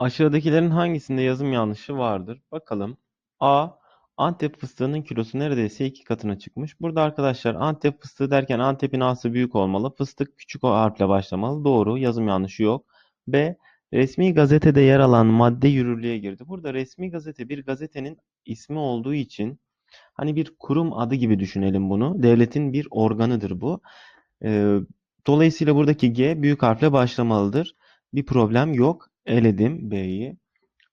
Aşağıdakilerin hangisinde yazım yanlışı vardır? Bakalım. A. Antep fıstığının kilosu neredeyse iki katına çıkmış. Burada arkadaşlar Antep fıstığı derken Antep'in A'sı büyük olmalı. Fıstık küçük o harfle başlamalı. Doğru. Yazım yanlışı yok. B. Resmi gazetede yer alan madde yürürlüğe girdi. Burada resmi gazete bir gazetenin ismi olduğu için hani bir kurum adı gibi düşünelim bunu. Devletin bir organıdır bu. Dolayısıyla buradaki G büyük harfle başlamalıdır. Bir problem yok. Eledim B'yi.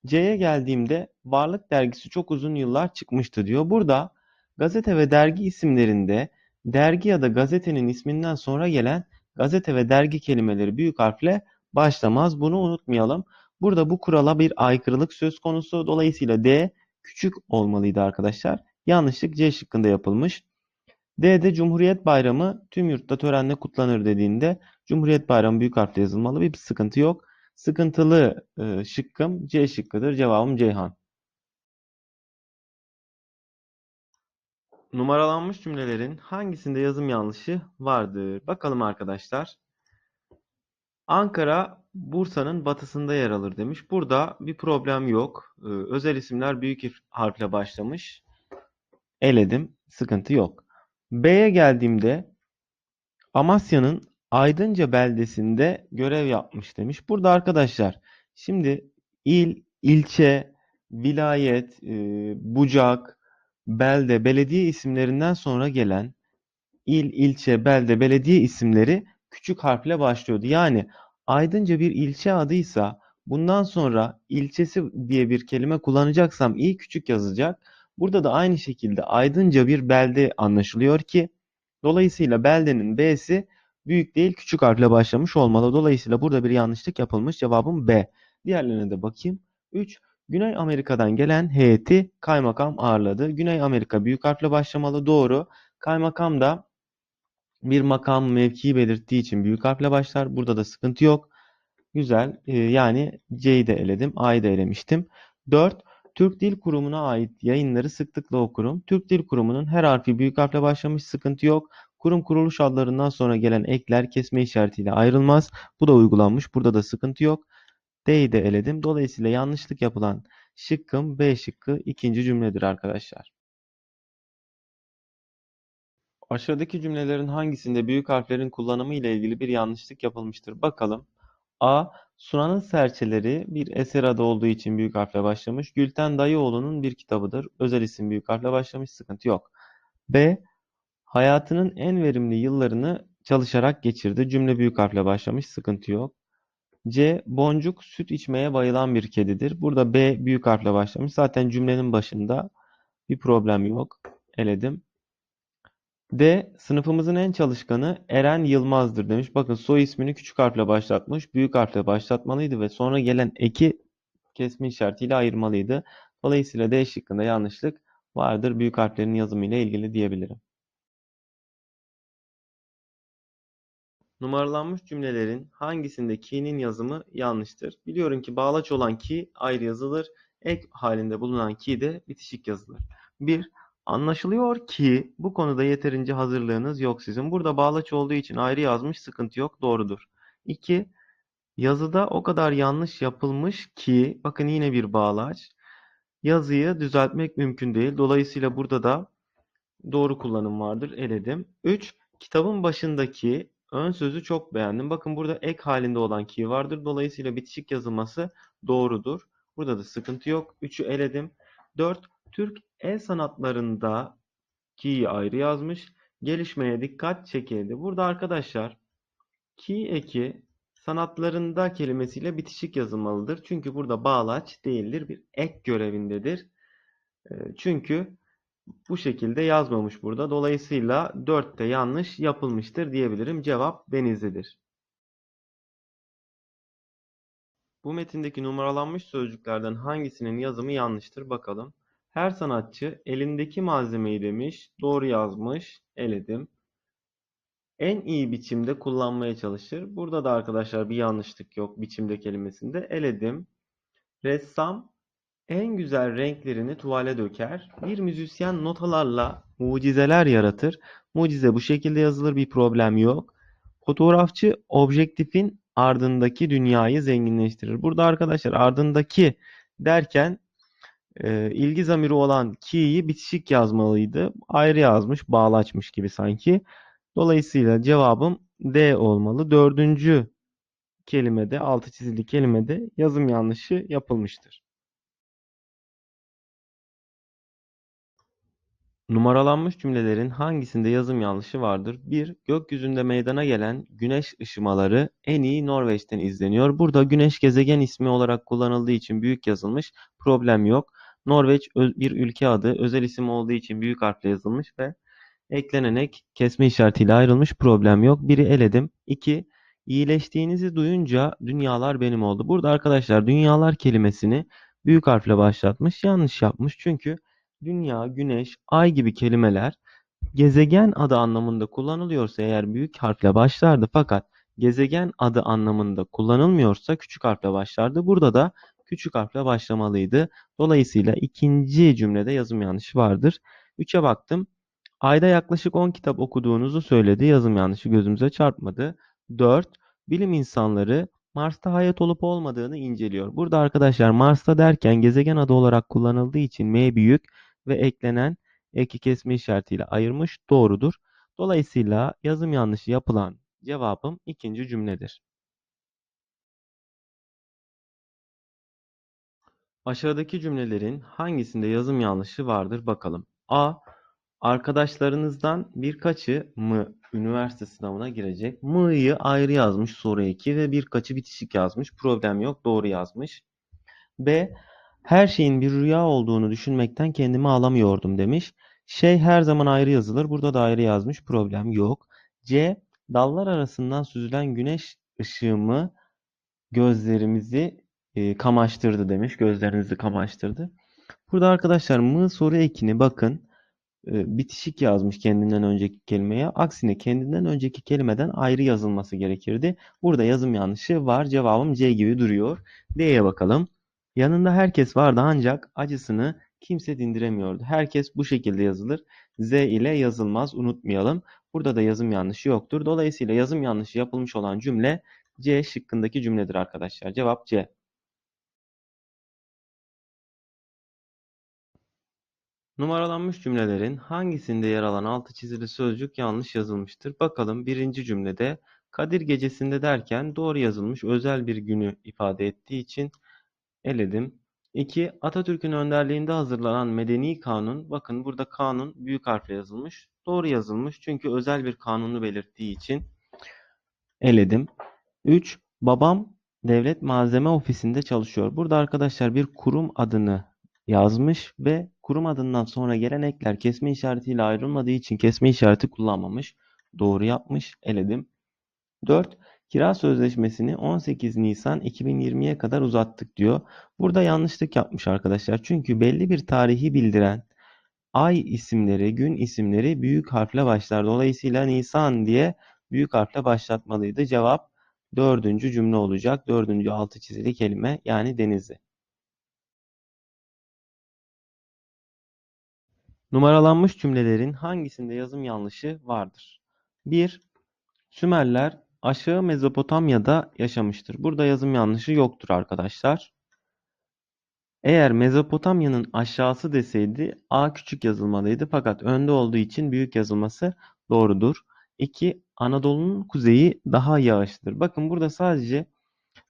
C'ye geldiğimde Varlık dergisi çok uzun yıllar çıkmıştı diyor. Burada gazete ve dergi isimlerinde dergi ya da gazetenin isminden sonra gelen gazete ve dergi kelimeleri büyük harfle başlamaz. Bunu unutmayalım. Burada bu kurala bir aykırılık söz konusu. Dolayısıyla D küçük olmalıydı arkadaşlar. Yanlışlık C şıkkında yapılmış. D'de Cumhuriyet Bayramı tüm yurtta törenle kutlanır dediğinde Cumhuriyet Bayramı büyük harfle yazılmalı. Bir sıkıntı yok. Sıkıntılı e, şıkkım C şıkkıdır. Cevabım Ceyhan. Numaralanmış cümlelerin hangisinde yazım yanlışı vardır? Bakalım arkadaşlar. Ankara Bursa'nın batısında yer alır demiş. Burada bir problem yok. Ee, özel isimler büyük harfle başlamış. Eledim. Sıkıntı yok. B'ye geldiğimde Amasya'nın Aydınca beldesinde görev yapmış demiş. Burada arkadaşlar şimdi il, ilçe, vilayet, e, bucak, belde, belediye isimlerinden sonra gelen il, ilçe, belde, belediye isimleri küçük harfle başlıyordu. Yani Aydınca bir ilçe adıysa bundan sonra ilçesi diye bir kelime kullanacaksam i küçük yazacak. Burada da aynı şekilde Aydınca bir belde anlaşılıyor ki dolayısıyla beldenin b'si büyük değil küçük harfle başlamış olmalı. Dolayısıyla burada bir yanlışlık yapılmış. Cevabım B. Diğerlerine de bakayım. 3. Güney Amerika'dan gelen heyeti kaymakam ağırladı. Güney Amerika büyük harfle başlamalı. Doğru. Kaymakam da bir makam mevkii belirttiği için büyük harfle başlar. Burada da sıkıntı yok. Güzel. Ee, yani C'yi de eledim. A'yı da elemiştim. 4. Türk Dil Kurumu'na ait yayınları sıklıkla okurum. Türk Dil Kurumu'nun her harfi büyük harfle başlamış. Sıkıntı yok. Kurum kuruluş adlarından sonra gelen ekler kesme işaretiyle ayrılmaz. Bu da uygulanmış. Burada da sıkıntı yok. D'yi de eledim. Dolayısıyla yanlışlık yapılan şıkkım B şıkkı ikinci cümledir arkadaşlar. Aşağıdaki cümlelerin hangisinde büyük harflerin kullanımı ile ilgili bir yanlışlık yapılmıştır? Bakalım. A. Sunan'ın serçeleri bir eser adı olduğu için büyük harfle başlamış. Gülten Dayıoğlu'nun bir kitabıdır. Özel isim büyük harfle başlamış. Sıkıntı yok. B. Hayatının en verimli yıllarını çalışarak geçirdi. Cümle büyük harfle başlamış. Sıkıntı yok. C. Boncuk süt içmeye bayılan bir kedidir. Burada B büyük harfle başlamış. Zaten cümlenin başında bir problem yok. Eledim. D. Sınıfımızın en çalışkanı Eren Yılmaz'dır demiş. Bakın soy ismini küçük harfle başlatmış. Büyük harfle başlatmalıydı ve sonra gelen eki kesme işaretiyle ayırmalıydı. Dolayısıyla D şıkkında yanlışlık vardır. Büyük harflerin yazımı ile ilgili diyebilirim. Numaralanmış cümlelerin hangisinde ki'nin yazımı yanlıştır? Biliyorum ki bağlaç olan ki ayrı yazılır. Ek halinde bulunan ki de bitişik yazılır. 1. Anlaşılıyor ki bu konuda yeterince hazırlığınız yok sizin. Burada bağlaç olduğu için ayrı yazmış sıkıntı yok doğrudur. 2. Yazıda o kadar yanlış yapılmış ki bakın yine bir bağlaç. Yazıyı düzeltmek mümkün değil. Dolayısıyla burada da doğru kullanım vardır. Eledim. 3. Kitabın başındaki ön sözü çok beğendim. Bakın burada ek halinde olan ki vardır. Dolayısıyla bitişik yazılması doğrudur. Burada da sıkıntı yok. 3'ü eledim. 4. Türk el sanatlarında ki'yi ayrı yazmış. Gelişmeye dikkat çekildi. Burada arkadaşlar ki eki sanatlarında kelimesiyle bitişik yazılmalıdır. Çünkü burada bağlaç değildir. Bir ek görevindedir. Çünkü bu şekilde yazmamış burada. Dolayısıyla 4'te yanlış yapılmıştır diyebilirim. Cevap Denizli'dir. Bu metindeki numaralanmış sözcüklerden hangisinin yazımı yanlıştır bakalım. Her sanatçı elindeki malzemeyi demiş, doğru yazmış, eledim. En iyi biçimde kullanmaya çalışır. Burada da arkadaşlar bir yanlışlık yok biçimde kelimesinde. Eledim. Ressam en güzel renklerini tuvale döker. Bir müzisyen notalarla mucizeler yaratır. Mucize bu şekilde yazılır bir problem yok. Fotoğrafçı objektifin ardındaki dünyayı zenginleştirir. Burada arkadaşlar ardındaki derken e, ilgi zamiri olan ki'yi bitişik yazmalıydı. Ayrı yazmış, bağlaçmış gibi sanki. Dolayısıyla cevabım D olmalı. Dördüncü kelimede, altı çizili kelimede yazım yanlışı yapılmıştır. Numaralanmış cümlelerin hangisinde yazım yanlışı vardır? 1. Gökyüzünde meydana gelen güneş ışımaları en iyi Norveç'ten izleniyor. Burada güneş gezegen ismi olarak kullanıldığı için büyük yazılmış. Problem yok. Norveç bir ülke adı. Özel isim olduğu için büyük harfle yazılmış ve eklenenek kesme işaretiyle ayrılmış. Problem yok. Biri eledim. 2. İyileştiğinizi duyunca dünyalar benim oldu. Burada arkadaşlar dünyalar kelimesini büyük harfle başlatmış. Yanlış yapmış. Çünkü dünya, güneş, ay gibi kelimeler gezegen adı anlamında kullanılıyorsa eğer büyük harfle başlardı fakat gezegen adı anlamında kullanılmıyorsa küçük harfle başlardı. Burada da küçük harfle başlamalıydı. Dolayısıyla ikinci cümlede yazım yanlışı vardır. 3'e baktım. Ayda yaklaşık 10 kitap okuduğunuzu söyledi. Yazım yanlışı gözümüze çarpmadı. 4. Bilim insanları Mars'ta hayat olup olmadığını inceliyor. Burada arkadaşlar Mars'ta derken gezegen adı olarak kullanıldığı için M büyük ve eklenen eki kesme işaretiyle ayırmış doğrudur. Dolayısıyla yazım yanlışı yapılan cevabım ikinci cümledir. Aşağıdaki cümlelerin hangisinde yazım yanlışı vardır bakalım. A. Arkadaşlarınızdan birkaçı mı üniversite sınavına girecek? Mı'yı ayrı yazmış soru 2 ve birkaçı bitişik yazmış. Problem yok doğru yazmış. B. Her şeyin bir rüya olduğunu düşünmekten kendimi alamıyordum demiş. Şey her zaman ayrı yazılır. Burada da ayrı yazmış. Problem yok. C. Dallar arasından süzülen güneş ışığımı gözlerimizi e, kamaştırdı demiş. Gözlerinizi kamaştırdı. Burada arkadaşlar mı soru ekini bakın e, bitişik yazmış kendinden önceki kelimeye. Aksine kendinden önceki kelimeden ayrı yazılması gerekirdi. Burada yazım yanlışı var. Cevabım C gibi duruyor. D'ye bakalım. Yanında herkes vardı ancak acısını kimse dindiremiyordu. Herkes bu şekilde yazılır. Z ile yazılmaz unutmayalım. Burada da yazım yanlışı yoktur. Dolayısıyla yazım yanlışı yapılmış olan cümle C şıkkındaki cümledir arkadaşlar. Cevap C. Numaralanmış cümlelerin hangisinde yer alan altı çizili sözcük yanlış yazılmıştır? Bakalım birinci cümlede Kadir gecesinde derken doğru yazılmış özel bir günü ifade ettiği için eledim. 2. Atatürk'ün önderliğinde hazırlanan medeni kanun. Bakın burada kanun büyük harfle yazılmış. Doğru yazılmış çünkü özel bir kanunu belirttiği için eledim. 3. Babam devlet malzeme ofisinde çalışıyor. Burada arkadaşlar bir kurum adını yazmış ve kurum adından sonra gelen ekler kesme işaretiyle ayrılmadığı için kesme işareti kullanmamış. Doğru yapmış. Eledim. 4. Kira sözleşmesini 18 Nisan 2020'ye kadar uzattık diyor. Burada yanlışlık yapmış arkadaşlar. Çünkü belli bir tarihi bildiren ay isimleri, gün isimleri büyük harfle başlar. Dolayısıyla Nisan diye büyük harfle başlatmalıydı. Cevap dördüncü cümle olacak. Dördüncü altı çizili kelime yani Denizli. Numaralanmış cümlelerin hangisinde yazım yanlışı vardır? 1. Sümerler aşağı Mezopotamya'da yaşamıştır. Burada yazım yanlışı yoktur arkadaşlar. Eğer Mezopotamya'nın aşağısı deseydi A küçük yazılmalıydı fakat önde olduğu için büyük yazılması doğrudur. 2. Anadolu'nun kuzeyi daha yağışlıdır. Bakın burada sadece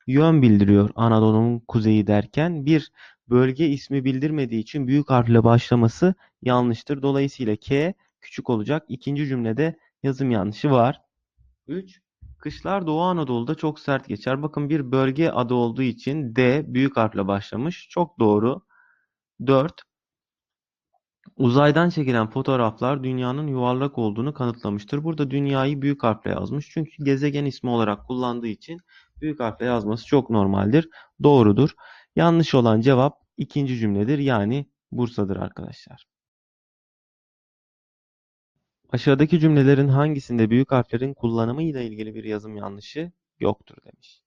yön bildiriyor Anadolu'nun kuzeyi derken bir bölge ismi bildirmediği için büyük harfle başlaması yanlıştır. Dolayısıyla K küçük olacak. İkinci cümlede yazım yanlışı var. 3. Kışlar Doğu Anadolu'da çok sert geçer. Bakın bir bölge adı olduğu için D büyük harfle başlamış. Çok doğru. 4. Uzaydan çekilen fotoğraflar dünyanın yuvarlak olduğunu kanıtlamıştır. Burada dünyayı büyük harfle yazmış. Çünkü gezegen ismi olarak kullandığı için büyük harfle yazması çok normaldir. Doğrudur. Yanlış olan cevap ikinci cümledir. Yani Bursa'dır arkadaşlar. Aşağıdaki cümlelerin hangisinde büyük harflerin kullanımı ile ilgili bir yazım yanlışı yoktur demiş.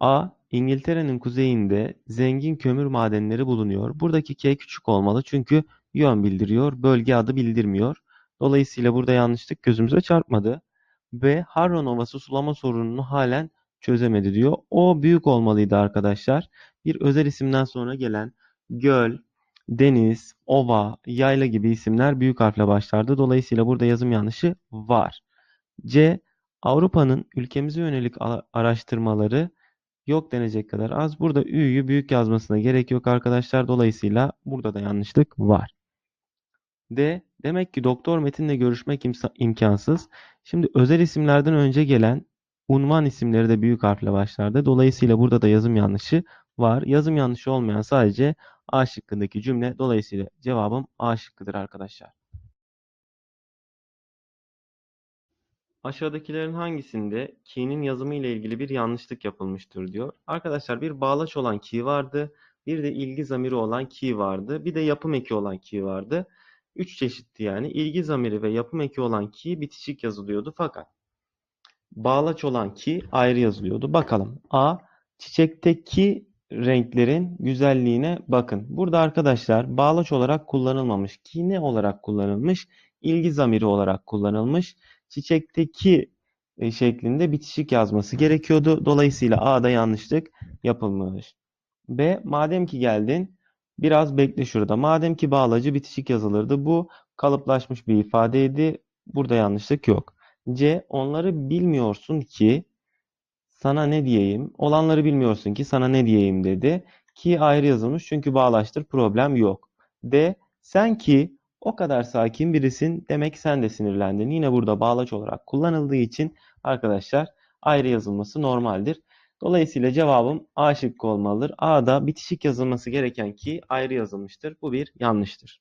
A. İngiltere'nin kuzeyinde zengin kömür madenleri bulunuyor. Buradaki K küçük olmalı çünkü yön bildiriyor, bölge adı bildirmiyor. Dolayısıyla burada yanlışlık gözümüze çarpmadı. B. Harran Ovası sulama sorununu halen çözemedi diyor. O büyük olmalıydı arkadaşlar. Bir özel isimden sonra gelen göl, deniz, ova, yayla gibi isimler büyük harfle başlardı. Dolayısıyla burada yazım yanlışı var. C. Avrupa'nın ülkemize yönelik araştırmaları yok denecek kadar az. Burada Ü'yü büyük yazmasına gerek yok arkadaşlar. Dolayısıyla burada da yanlışlık var. D. Demek ki Doktor Metin'le görüşmek imkansız. Şimdi özel isimlerden önce gelen unvan isimleri de büyük harfle başlardı. Dolayısıyla burada da yazım yanlışı var. Yazım yanlışı olmayan sadece A şıkkındaki cümle. Dolayısıyla cevabım A şıkkıdır arkadaşlar. Aşağıdakilerin hangisinde ki'nin yazımı ile ilgili bir yanlışlık yapılmıştır diyor. Arkadaşlar bir bağlaç olan ki vardı. Bir de ilgi zamiri olan ki vardı. Bir de yapım eki olan ki vardı. Üç çeşitti yani. İlgi zamiri ve yapım eki olan ki bitişik yazılıyordu fakat bağlaç olan ki ayrı yazılıyordu. Bakalım. A. Çiçekteki renklerin güzelliğine bakın. Burada arkadaşlar bağlaç olarak kullanılmamış. Ki ne olarak kullanılmış? İlgi zamiri olarak kullanılmış. Çiçekteki e, şeklinde bitişik yazması gerekiyordu. Dolayısıyla A'da yanlışlık yapılmış. B. Madem ki geldin biraz bekle şurada. Madem ki bağlacı bitişik yazılırdı. Bu kalıplaşmış bir ifadeydi. Burada yanlışlık yok. C. Onları bilmiyorsun ki sana ne diyeyim? Olanları bilmiyorsun ki sana ne diyeyim dedi. Ki ayrı yazılmış çünkü bağlaçtır problem yok. D. Sen ki o kadar sakin birisin demek sen de sinirlendin. Yine burada bağlaç olarak kullanıldığı için arkadaşlar ayrı yazılması normaldir. Dolayısıyla cevabım A şıkkı olmalıdır. A'da bitişik yazılması gereken ki ayrı yazılmıştır. Bu bir yanlıştır.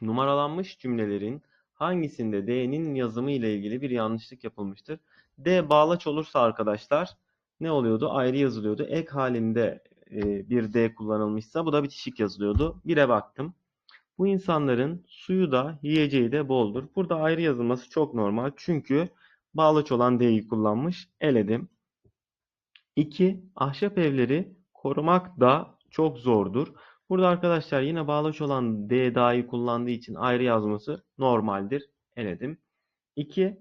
Numaralanmış cümlelerin hangisinde D'nin yazımı ile ilgili bir yanlışlık yapılmıştır? D bağlaç olursa arkadaşlar ne oluyordu? Ayrı yazılıyordu. Ek halinde e, bir D kullanılmışsa bu da bitişik yazılıyordu. Bire baktım. Bu insanların suyu da yiyeceği de boldur. Burada ayrı yazılması çok normal. Çünkü bağlaç olan D'yi kullanmış. Eledim. 2. Ahşap evleri korumak da çok zordur. Burada arkadaşlar yine bağlaç olan D dahi kullandığı için ayrı yazması normaldir. Eledim. 2.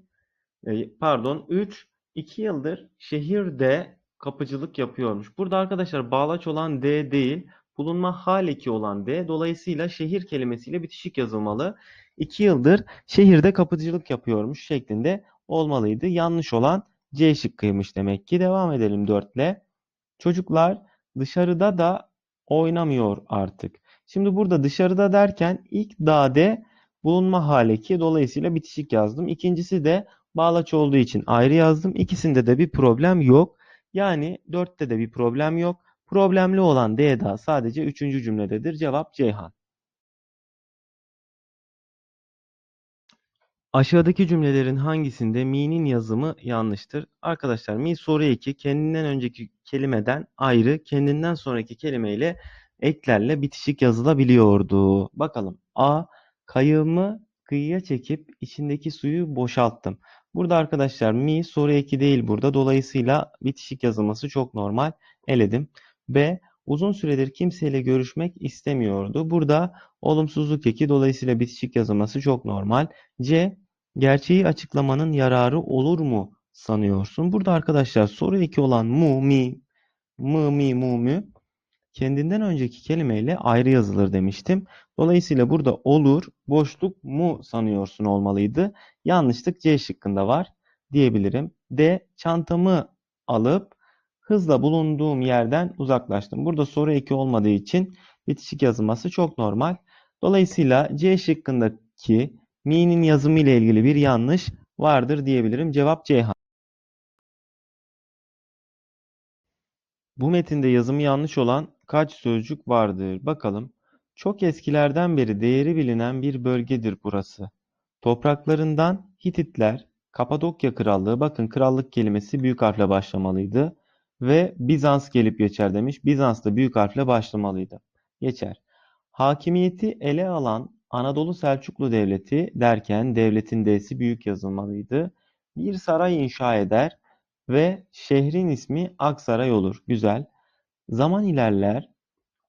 Pardon 3. 2 yıldır şehirde kapıcılık yapıyormuş. Burada arkadaşlar bağlaç olan D değil, bulunma hal eki olan D. Dolayısıyla şehir kelimesiyle bitişik yazılmalı. 2 yıldır şehirde kapıcılık yapıyormuş şeklinde olmalıydı. Yanlış olan C şıkkıymış demek ki. Devam edelim 4 ile. Çocuklar dışarıda da oynamıyor artık. Şimdi burada dışarıda derken ilk dade bulunma hal eki dolayısıyla bitişik yazdım. İkincisi de bağlaç olduğu için ayrı yazdım. İkisinde de bir problem yok. Yani 4'te de bir problem yok. Problemli olan D daha sadece 3. cümlededir. Cevap Ceyhan. Aşağıdaki cümlelerin hangisinde mi'nin yazımı yanlıştır? Arkadaşlar mi soru eki kendinden önceki kelimeden ayrı, kendinden sonraki kelimeyle eklerle bitişik yazılabiliyordu. Bakalım. A. Kayığımı kıyıya çekip içindeki suyu boşalttım. Burada arkadaşlar mi soru eki değil burada. Dolayısıyla bitişik yazılması çok normal. Eledim. B. Uzun süredir kimseyle görüşmek istemiyordu. Burada olumsuzluk eki dolayısıyla bitişik yazılması çok normal. C. Gerçeği açıklamanın yararı olur mu sanıyorsun? Burada arkadaşlar soru eki olan mu, mi, mı, mi, mu, mü kendinden önceki kelimeyle ayrı yazılır demiştim. Dolayısıyla burada olur, boşluk mu sanıyorsun olmalıydı. Yanlışlık C şıkkında var diyebilirim. D. Çantamı alıp hızla bulunduğum yerden uzaklaştım. Burada soru eki olmadığı için bitişik yazılması çok normal. Dolayısıyla C şıkkındaki mi'nin yazımı ile ilgili bir yanlış vardır diyebilirim. Cevap Ceyhan. Bu metinde yazımı yanlış olan kaç sözcük vardır? Bakalım. Çok eskilerden beri değeri bilinen bir bölgedir burası. Topraklarından Hititler, Kapadokya Krallığı, bakın krallık kelimesi büyük harfle başlamalıydı. Ve Bizans gelip geçer demiş. Bizans da büyük harfle başlamalıydı. Geçer. Hakimiyeti ele alan Anadolu Selçuklu Devleti derken devletin D'si büyük yazılmalıydı. Bir saray inşa eder ve şehrin ismi Aksaray olur. Güzel. Zaman ilerler.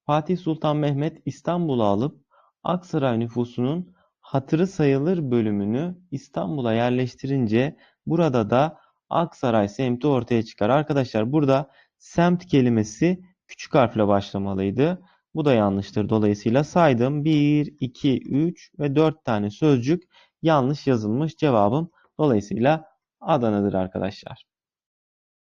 Fatih Sultan Mehmet İstanbul'u alıp Aksaray nüfusunun hatırı sayılır bölümünü İstanbul'a yerleştirince burada da Aksaray semti ortaya çıkar. Arkadaşlar burada semt kelimesi küçük harfle başlamalıydı. Bu da yanlıştır. Dolayısıyla saydım 1, 2, 3 ve 4 tane sözcük yanlış yazılmış. Cevabım dolayısıyla Adana'dır arkadaşlar.